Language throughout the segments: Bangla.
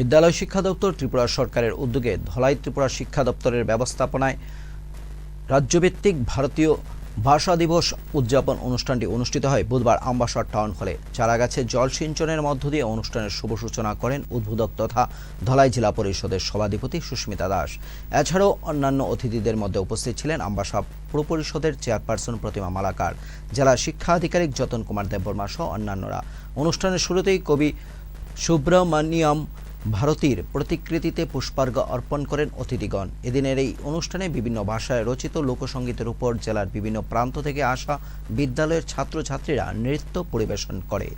বিদ্যালয় শিক্ষা দপ্তর ত্রিপুরা সরকারের উদ্যোগে ধলাই ত্রিপুরা শিক্ষা দপ্তরের ব্যবস্থাপনায় রাজ্যভিত্তিক ভারতীয় ভাষা দিবস উদযাপন অনুষ্ঠানটি অনুষ্ঠিত হয় বুধবার আম্বাসর টাউন হলে। চারাগাছে জল সিঞ্চনের মধ্য দিয়ে অনুষ্ঠানের শুভ সূচনা করেন উদ্বোধক তথা ধলাই জেলা পরিষদের সভাধিপতি সুস্মিতা দাস। এছাড়াও অন্যান্য অতিথিদের মধ্যে উপস্থিত ছিলেন আম্বাসা পুর পরিষদের চেয়ারপারসন প্রতিমা মালাকার, জেলা শিক্ষা আধিকারিক যতন কুমার দেববর্মা সহ অন্যান্যরা। অনুষ্ঠানের শুরুতেই কবি সুব্রমণিয়ম ভারতীর প্রতিকৃতিতে পুষ্পার্ঘ অর্পণ করেন অতিথিগণ। এদিনের এই অনুষ্ঠানে বিভিন্ন ভাষায় রচিত লোকসঙ্গীতের উপর জেলার বিভিন্ন প্রান্ত থেকে আসা বিদ্যালয়ের ছাত্রছাত্রীরা নৃত্য পরিবেশন করে।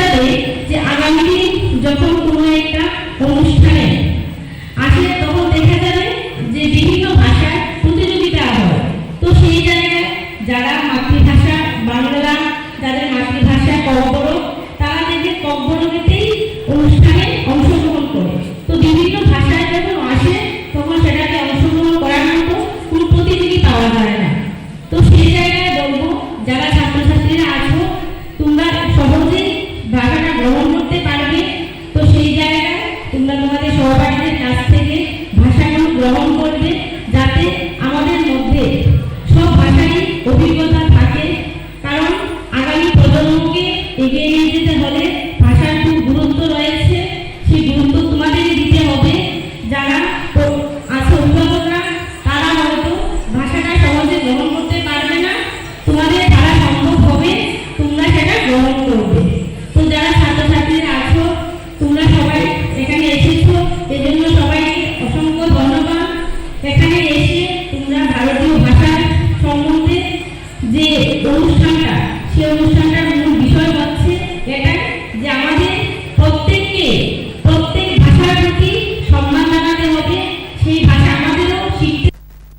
যাবে যে আগামী যখন কোনো একটা গ্রহণ করবে যাতে আমাদের মধ্যে সব ভাষারই অভিজ্ঞতা থাকে। কারণ আগামী প্রজন্মকে এগিয়ে নিয়ে যেতে হলে